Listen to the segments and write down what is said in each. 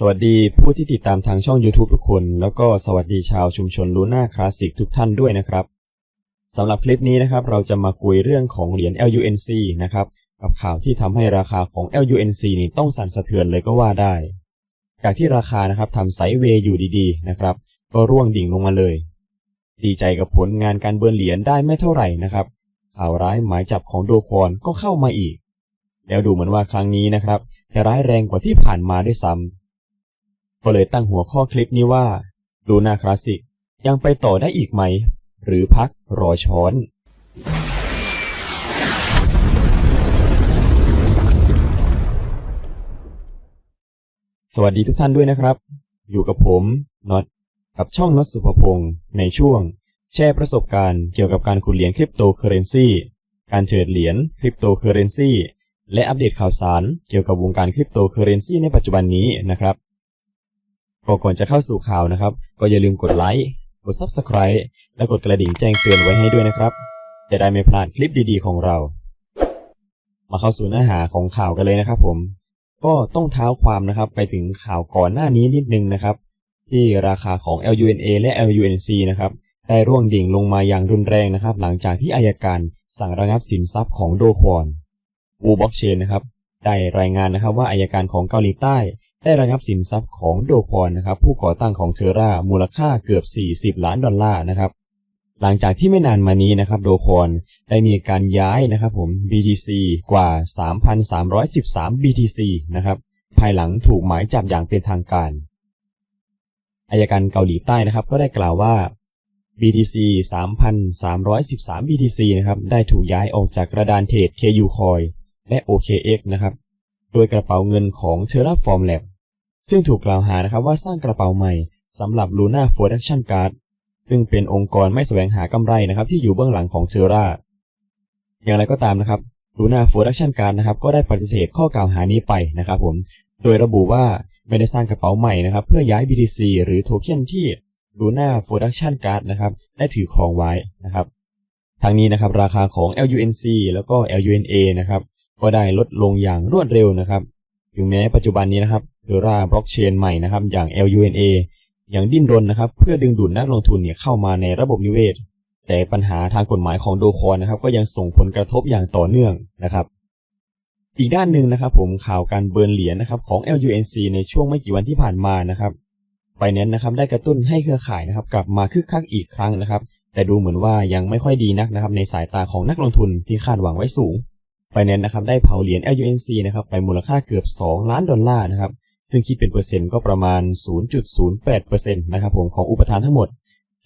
สวัสดีผู้ที่ติดตามทางช่อง YouTube ทุกคน แล้วก็สวัสดีชาวชุมชนลูน่าคลาสสิกทุกท่านด้วยนะครับสำหรับคลิปนี้นะครับ เราจะมาคุยเรื่องของเหรียญ LUNC นะครับกับข่าวที่ทำให้ราคาของ LUNC นี่ต้องสั่นสะเทือนเลยก็ว่าได้ จากที่ราคานะครับทำไซด์เวย์อยู่ดีๆนะครับ ก็ร่วงดิ่งลงมาเลย ดีใจกับผลงานการเบิร์นเหรียญได้ไม่เท่าไหร่นะครับข่าวร้ายหมายจับของโดควอนก็เข้ามาอีก แล้วดูเหมือนว่าครั้งนี้นะครับจะร้ายแรงกว่าที่ผ่านมาด้วยซ้ำ ก็เลยตั้งหัวข้อคลิปนี้ว่าลูนาคลาสสิกยังไปต่อได้อีกไหม หรือพักรอช้อน สวัสดีทุกท่านด้วยนะครับ อยู่กับผมน็อตกับช่องน็อตสุภพงศ์ในช่วง แชร์ประสบการณ์เกี่ยวกับการขุดเหรียญคริปโตเคอเรนซีการเทรดเหรียญคริปโตเคอเรนซีและอัปเดตข่าวสารเกี่ยวกับวงการคริปโตเคอเรนซีในปัจจุบันนี้นะครับ ก็ก่อนจะเข้าสู่ข่าวนะครับ ก็อย่าลืมกดไลค์ กด Subscribe และกดกระดิ่งแจ้งเตือนไว้ให้ด้วยนะครับ จะได้ไม่พลาดคลิปดีๆ ของเรา มาเข้าสู่เนื้อหาของข่าวกันเลยนะครับ ผม ก็ต้องเท้าความนะครับไปถึงข่าวก่อนหน้านี้นิดนึงนะครับ ที่ราคาของ LUNA และ LUNC นะครับได้ร่วงดิ่งลงมาอย่างรุนแรงนะครับ หลังจากที่อายการสั่งระงับสินทรัพย์ของโดควอนอูบ็อกเชนนะครับได้รายงานนะครับว่าอายการของเกาหลีใต้ ได้ระงับสินทรัพย์ของโดคอนนะครับผู้ก่อตั้งของเทอร่ามูลค่าเกือบ 40 ล้านดอลลาร์นะครับหลังจากที่ไม่นานมานี้นะครับโดคอนได้มีการย้ายนะครับผม BTC กว่า 3,313 BTC นะครับภายหลังถูกหมายจับอย่างเป็นทางการอายการเกาหลีใต้นะครับก็ได้กล่าวว่า BTC 3,313 BTC นะครับได้ถูกย้ายออกจากกระดานเทรด KU Coin และ OKX นะครับ โดยกระเป๋าเงินของ Terraform Lab ซึ่งถูกกล่าวหานะครับว่าสร้างกระเป๋าใหม่สำหรับ Luna Production Card ซึ่งเป็นองค์กรไม่แสวงหากำไรนะครับที่อยู่เบื้องหลังของ Terra อย่างไรก็ตามนะครับ Luna Production Card นะครับก็ได้ปฏิเสธข้อกล่าวหานี้ไปนะครับผมโดยระบุว่าไม่ได้สร้างกระเป๋าใหม่นะครับเพื่อย้าย BTC หรือโทเค็นที่ Luna Production Card นะครับได้ถือครองไว้นะครับทางนี้นะครับราคาของ LUNC แล้วก็ LUNA นะครับก็ได้ลดลงอย่างรวดเร็วนะครับ ถึงแม้ปัจจุบันนี้นะครับเทอร่าบล็อกเชนใหม่นะครับ อย่าง LUNA อยังดิ้นรนนะครับ เพื่อดึงดูดนักลงทุนเนี่ยเข้ามาในระบบนิเวศ แต่ปัญหาทางกฎหมายของโดคอนนะครับ ก็ยังส่งผลกระทบอย่างต่อเนื่องนะครับ อีกด้านหนึ่งนะครับ ผมข่าวการเบิร์นเหรียญนะครับของ LUNC ในช่วงไม่กี่วันที่ผ่านมานะครับไฟแนนซ์นะครับได้กระตุ้นให้เครือข่ายนะครับ กลับมาคึกคักอีกครั้งนะครับ แต่ดูเหมือนว่ายังไม่ค่อยดีนักนะครับ ในสายตาของนักลงทุนที่คาดหวังไว้สูง ไฟแนนซ์นะครับได้เผาเหรียญ LUNC นะครับไปมูลค่าเกือบ 2 ล้านดอลลาร์นะครับซึ่งคิดเป็นเปอร์เซ็นต์ก็ประมาณ 0.08%นะครับผมของอุปทานทั้งหมด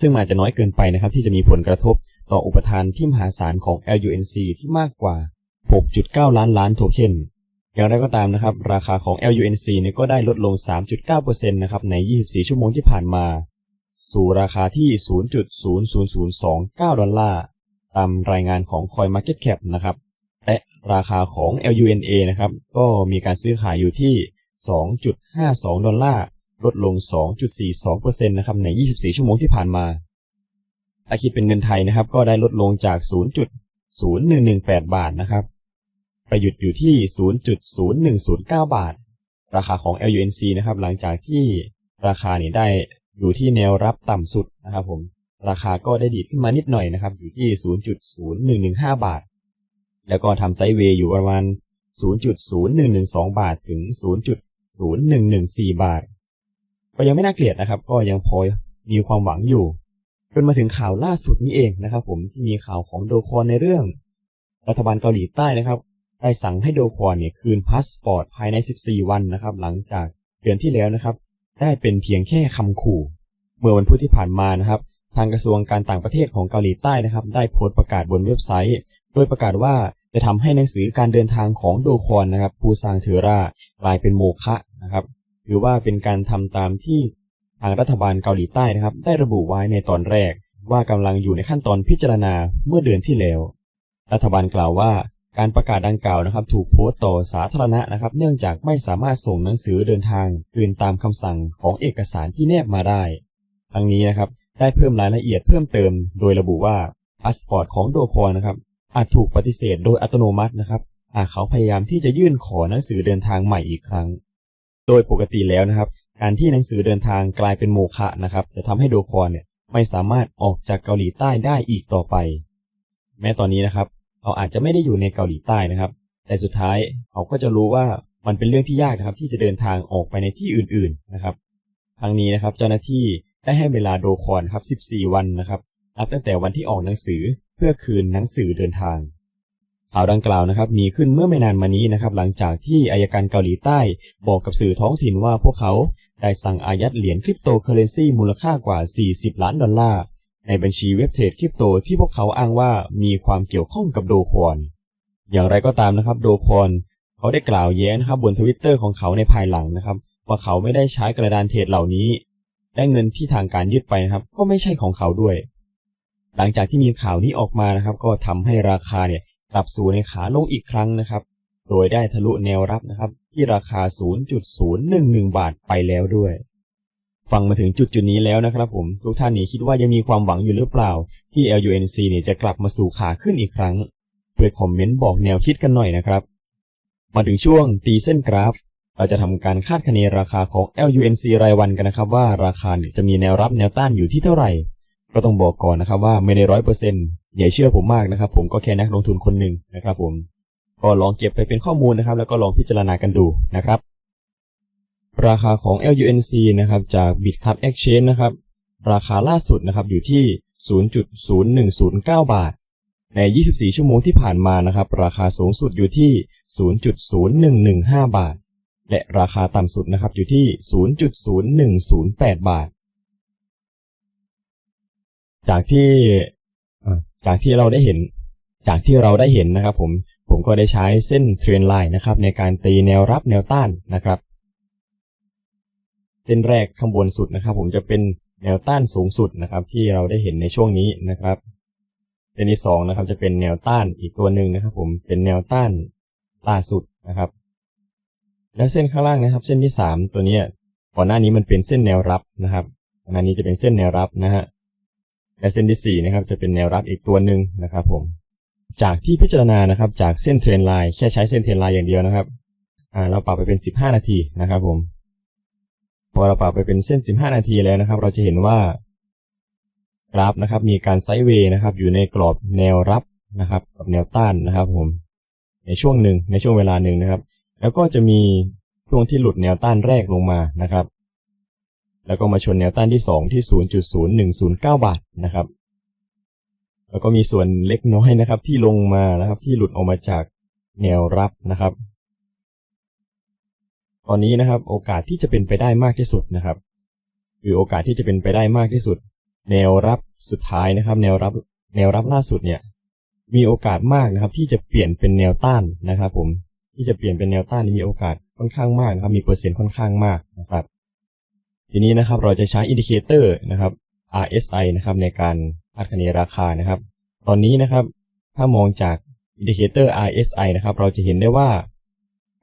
ซึ่งอาจจะน้อยเกินไปนะครับที่จะมีผลกระทบต่ออุปทานที่มหาศาลของ LUNC ที่มากกว่า 6.9 ล้านล้านโทเค็นอย่างไรก็ตามนะครับราคาของ LUNC เนี่ยก็ได้ลดลง 3.9%นะครับใน 24 ชั่วโมงที่ผ่านมา สู่ราคาที่ 0.00029 ดอลลาร์ ตามรายงานของ CoinMarketCap นะครับ ราคาของ LUNA นะครับ ก็มีการซื้อขายอยู่ที่ 2.52 ดอลลาร์ ลดลง 2.42%นะครับ ใน 24 ชั่วโมงที่ผ่านมา ถ้าคิดเป็นเงินไทยนะครับ ก็ได้ลดลงจาก 0.0118 บาทนะครับ ไปหยุดอยู่ที่ 0.0109 บาท ราคาของ LUNC นะครับ หลังจากที่ราคาเนี่ยได้อยู่ที่แนวรับต่ำสุดนะครับผม ราคาก็ได้ดีดขึ้นมานิดหน่อยนะครับ อยู่ที่ 0.0115 บาท แล้วก็ทำไซด์เวย์อยู่ประมาณ 0.0112 บาทถึง 0.0114 บาท ก็ยังไม่น่าเกลียดนะครับ ก็ยังพอมีความหวังอยู่จนมาถึงข่าวล่าสุดนี้เองนะครับ ผมที่มีข่าวของโดคอนในเรื่อง รัฐบาลเกาหลีใต้นะครับได้สั่งให้โดคอนเนี่ยคืนพาสปอร์ตภายใน 14 วันนะครับ หลังจากเดือนที่แล้วนะครับ ได้เป็นเพียงแค่คำขู่ เมื่อวันพุธที่ผ่านมานะครับ ทางกระทรวงการต่างประเทศของเกาหลีใต้นะครับ ได้โพสต์ประกาศบนเว็บไซต์ โดยประกาศว่า จะทำให้หนังสือการเดินทางของโดคอนนะครับผู้สร้างเทอร่ากลายเป็นโมฆะนะครับหรือว่าเป็นการทำตามที่ทางรัฐบาลเกาหลีใต้นะครับ ได้ระบุไว้ในตอนแรก ว่ากำลังอยู่ในขั้นตอนพิจารณาเมื่อเดือนที่แล้ว รัฐบาลกล่าวว่าการประกาศดังกล่าวนะครับ ถูกโพสต์ต่อสาธารณะนะครับ เนื่องจากไม่สามารถส่งหนังสือเดินทางคืนตามคำสั่งของเอกสารที่แนบมาได้ทั้งนี้นะครับได้เพิ่มรายละเอียดเพิ่มเติม โดยระบุว่าพาสปอร์ตของโดคอนนะครับ อาจถูกปฏิเสธโดยอัตโนมัตินะครับหากเขาพยายามที่จะยื่นขอหนังสือเดินทางใหม่อีกครั้ง โดยปกติแล้วนะครับ การที่หนังสือเดินทางกลายเป็นโมฆะนะครับ จะทำให้โดคอนเนี่ยไม่สามารถออกจากเกาหลีใต้ได้อีกต่อไป แม้ตอนนี้นะครับเขาอาจจะไม่ได้อยู่ในเกาหลีใต้นะครับ แต่สุดท้ายเขาก็จะรู้ว่ามันเป็นเรื่องที่ยากนะครับ ที่จะเดินทางออกไปในที่อื่น ๆนะครับทั้งนี้นะครับเจ้าหน้าที่ได้ให้เวลาโดคอนครับ 14 วันนะครับนับตั้งแต่วันที่ออกหนังสือ เพื่อคืนหนังสือเดินทางข่าวดังกล่าวนะครับมีขึ้นเมื่อไม่นานมานี้นะครับ หลังจากที่อายการเกาหลีใต้บอกกับสื่อท้องถิ่นว่าพวกเขาได้สั่งอายัดเหรียญคริปโตเคอเรนซีมูลค่ากว่า 40 ล้านดอลลาร์ ในบัญชีเว็บเทรดคริปโตที่พวกเขาอ้างว่ามีความเกี่ยวข้องกับโดคอนอย่างไรก็ตามนะครับโดคอนเขาได้กล่าวแย้งนะครับบนทวิตเตอร์ของเขาในภายหลังนะครับ ว่าเขาไม่ได้ใช้กระดานเทรดเหล่านี้ และเงินที่ทางการยึดไปนะครับ ก็ไม่ใช่ของเขาด้วย หลังจากที่มีข่าวนี้ออกมานะครับ ก็ทำให้ราคาเนี่ยกลับสู่ในขาลงอีกครั้งนะครับ โดยได้ทะลุแนวรับนะครับ ที่ราคา 0.011 บาทไปแล้วด้วย ฟังมาถึงจุดจุดนี้แล้วนะครับผมทุกท่านนี่คิดว่ายังมีความหวังอยู่หรือเปล่า ที่ LUNC เนี่ยจะกลับมาสู่ขาขึ้นอีกครั้งช่วยคอมเมนต์บอกแนวคิดกันหน่อยนะครับ มาถึงช่วงตีเส้นกราฟ เราจะทำการคาดคะเนราคาของ LUNC รายวันกันนะครับ ว่าราคาเนี่ยจะมีแนวรับแนวต้านอยู่ที่เท่าไหร่ ก็ต้องบอกก่อนนะครับว่าไม่ได้ร้อยเปอร์เซ็นต์อย่าเชื่อผมมากนะครับ ผมก็แค่นักลงทุนคนหนึ่งนะครับ ผมก็ลองเก็บไปเป็นข้อมูลนะครับ แล้วก็ลองพิจารณากันดูนะครับ ราคาของ LUNC นะครับจาก Bitcup Exchange นะครับ ราคาล่าสุดนะครับอยู่ที่ 0.0109 บาท ใน 24 ชั่วโมงที่ผ่านมานะครับ ราคาสูงสุดอยู่ที่ 0.0115 บาท และราคาต่ำสุดนะครับอยู่ที่ 0.0108 บาท จากที่จากที่เราได้เห็น จากที่เราได้เห็นนะครับ ผมผมก็ได้ใช้เส้นเทรนไลน์นะครับ ในการตีแนวรับแนวต้านนะครับ เส้นแรกข้างบนสุดนะครับ ผมจะเป็นแนวต้านสูงสุดนะครับ ที่เราได้เห็นในช่วงนี้นะครับเส้นที่สองนะครับ จะเป็นแนวต้านอีกตัวหนึ่งนะครับ ผมเป็นแนวต้านล่าสุดนะครับ แล้วเส้นข้างล่างนะครับ เส้นที่สามตัวเนี้ยก่อนหน้านี้มันเป็นเส้นแนวรับนะครับอนหน้านี้จะเป็นเส้นแนวรับนะฮะ และเส้นที่สี่นะครับจะเป็นแนวรับอีกตัวหนึ่งนะครับผมจากที่พิจารณานะครับจากเส้นเทรนไลน์แค่ใช้เส้นเทรนไลน์อย่างเดียวนะครับเราปรับไปเป็นสิบห้านาทีนะครับผมพอเราปรับไปเป็นเส้น 15 นาทีแล้วนะครับ เราจะเห็นว่ากราฟนะครับ มีการไซด์เวย์นะครับ อยู่ในกรอบแนวรับนะครับ กับแนวต้านนะครับ ผม ในช่วงหนึ่งในช่วงเวลาหนึ่งนะครับ แล้วก็จะมีช่วงที่หลุดแนวต้านแรกลงมานะครับ แล้วก็มาชนแนวต้านที่ 2 ที่ 0.0109 บาทนะครับ แล้วก็มีส่วนเล็กน้อยนะครับ ที่ลงมานะครับ ที่หลุดออกมาจากแนวรับนะครับ ตอนนี้นะครับ โอกาสที่จะเป็นไปได้มากที่สุดนะครับ คือโอกาสที่จะเป็นไปได้มากที่สุด แนวรับสุดท้ายนะครับ แนวรับแนวรับล่าสุดเนี่ย มีโอกาสมากนะครับ ที่จะเปลี่ยนเป็นแนวต้านนะครับ ผมที่จะเปลี่ยนเป็นแนวต้านมีโอกาสค่อนข้างมากนะครับ มีเปอร์เซ็นต์ค่อนข้างมากนะครับ ทีนี้นะครับเราจะใช้อินดิเคเตอร์นะครับ RSI นะครับในการคาดคะเนราคานะครับ ตอนนี้นะครับ ถ้ามองจากอินดิเคเตอร์ RSI นะครับ เราจะเห็นได้ว่า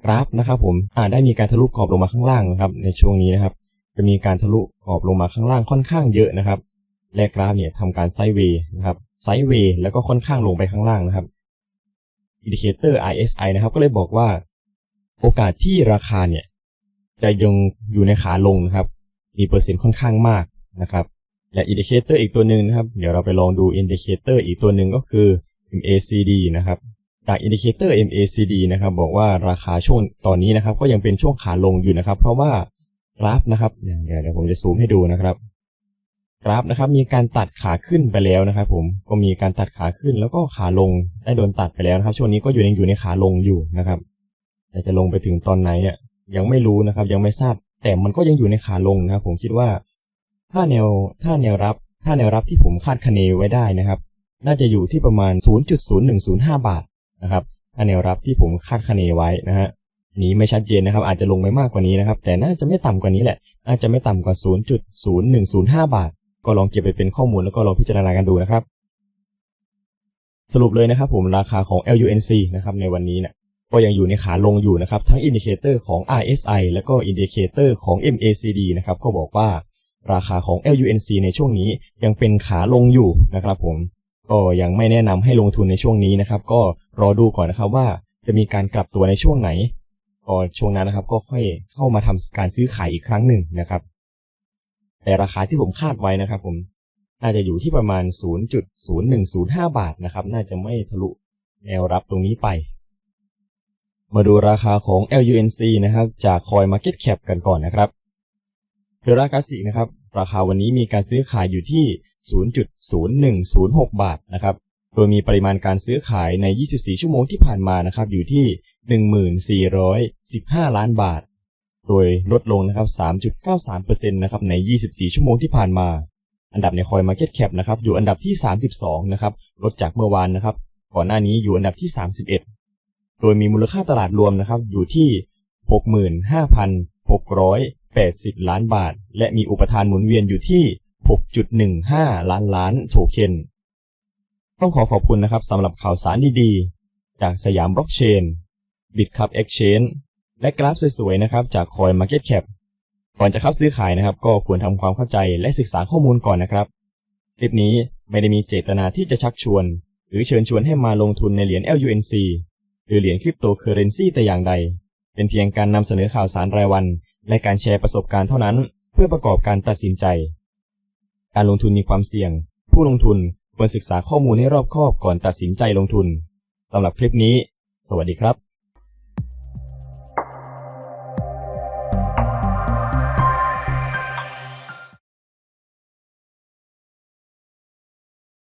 กราฟนะครับ ผมอาจได้มีการทะลุกรอบลงมาข้างล่างนะครับ ในช่วงนี้นะครับ จะมีการทะลุกรอบลงมาข้างล่างค่อนข้างเยอะนะครับและกราฟเนี่ยทำการไซด์เวย์นะครับไซด์เวย์แล้วก็ค่อนข้างลงไปข้างล่างนะครับอินดิเคเตอร์ RSI นะครับ ก็เลยบอกว่า โอกาสที่ราคาเนี่ย จะยังอยู่ในขาลงนะครับ มีเปอร์เซ็นต์ค่อนข้างมากนะครับและอินดิเคเตอร์อีกตัวหนึ่งนะครับ เดี๋ยวเราไปลองดูอินดิเคเตอร์อีกตัวหนึ่งก็คือ MACD นะครับ จากอินดิเคเตอร์ MACD นะครับ บอกว่าราคาช่วงตอนนี้นะครับ ก็ยังเป็นช่วงขาลงอยู่นะครับ เพราะว่ากราฟนะครับเดี๋ยวเดี๋ยวผมจะซูมให้ดูนะครับกราฟนะครับ มีการตัดขาขึ้นไปแล้วนะครับ ผมก็มีการตัดขาขึ้นแล้วก็ขาลงได้โดนตัดไปแล้วนะครับ ช่วงนี้ก็อยู่ในอยู่ในขาลงอยู่นะครับแต่จะลงไปถึงตอนไหนเนี่ยยังไม่รู้นะครับ ยังไม่ทราบ แต่มันก็ยังอยู่ในขาลงนะครับผมคิดว่า ถ้าแนวถ้าแนวรับถ้าแนวรับที่ผมคาดคะเนไว้ได้นะครับ น่าจะอยู่ที่ประมาณ 0.0105 บาทนะครับถ้าแนวรับที่ผมคาดคะเนไว้นะฮะนี้ไม่ชัดเจนนะครับ อาจจะลงไปมากกว่านี้นะครับ แต่น่าจะไม่ต่ำกว่านี้แหละอาจจะไม่ต่ำกว่า 0.0105 บาท ก็ลองเก็บไปเป็นข้อมูลแล้วก็ลองพิจารณากันดูนะครับ สรุปเลยนะครับผมราคาของ LUNC นะครับในวันนี้เนี่ย ก็ยังอยู่ในขาลงอยู่นะครับ ทั้งอินดิเคเตอร์ของ RSI แล้วก็อินดิเคเตอร์ของ MACD นะครับก็บอกว่าราคาของ LUNC ในช่วงนี้ยังเป็นขาลงอยู่นะครับผมก็ยังไม่แนะนำให้ลงทุนในช่วงนี้นะครับ ก็รอดูก่อนนะครับว่าจะมีการกลับตัวในช่วงไหนก็ช่วงนั้นนะครับก็ค่อยเข้ามาทำการซื้อขายอีกครั้งหนึ่งนะครับ แต่ราคาที่ผมคาดไว้นะครับ ผมน่าจะอยู่ที่ประมาณ 0.0105 บาทนะครับ น่าจะไม่ทะลุแนวรับตรงนี้ไป มาดูราคาของ LUNC นะครับจาก Coin Market Cap กันก่อนนะครับเทราคาสินะครับ ราคาวันนี้มีการซื้อขายอยู่ที่ 0.0106 บาทนะครับ โดยมีปริมาณการซื้อขายใน 24 ชั่วโมงที่ผ่านมานะครับอยู่ที่ 1415 ล้านบาท โดยลดลงนะครับ 3.93%นะครับใน 24 ชั่วโมงที่ผ่านมา อันดับใน Coin Market Cap นะครับอยู่อันดับที่ 32 นะครับลดจากเมื่อวานนะครับ ก่อนหน้านี้อยู่อันดับที่ 31 โดยมีมูลค่าตลาดรวมนะครับอยู่ที่ 65,680 ล้านบาท และมีอุปทานหมุนเวียนอยู่ที่ 6.15 ล้านล้านโทเค็น ต้องขอขอบคุณนะครับสำหรับข่าวสารดีๆ จากสยามบล็อกเชน BitCup Exchange และกราฟสวยๆนะครับจาก Coin Market Cap ก่อนจะเข้าซื้อขายนะครับ ก็ควรทำความเข้าใจและศึกษาข้อมูลก่อนนะครับ คลิปนี้ไม่ได้มีเจตนาที่จะชักชวน หรือเชิญชวนให้มาลงทุนในเหรียญ LUNC หรือเหรียญคริปโตเคอเรนซีแต่อย่างใด เป็นเพียงการนำเสนอข่าวสารรายวัน และการแชร์ประสบการณ์เท่านั้น เพื่อประกอบการตัดสินใจ การลงทุนมีความเสี่ยง ผู้ลงทุนควรศึกษาข้อมูลให้รอบคอบก่อนตัดสินใจลงทุนสำหรับคลิปนี้ สวัสดีครับ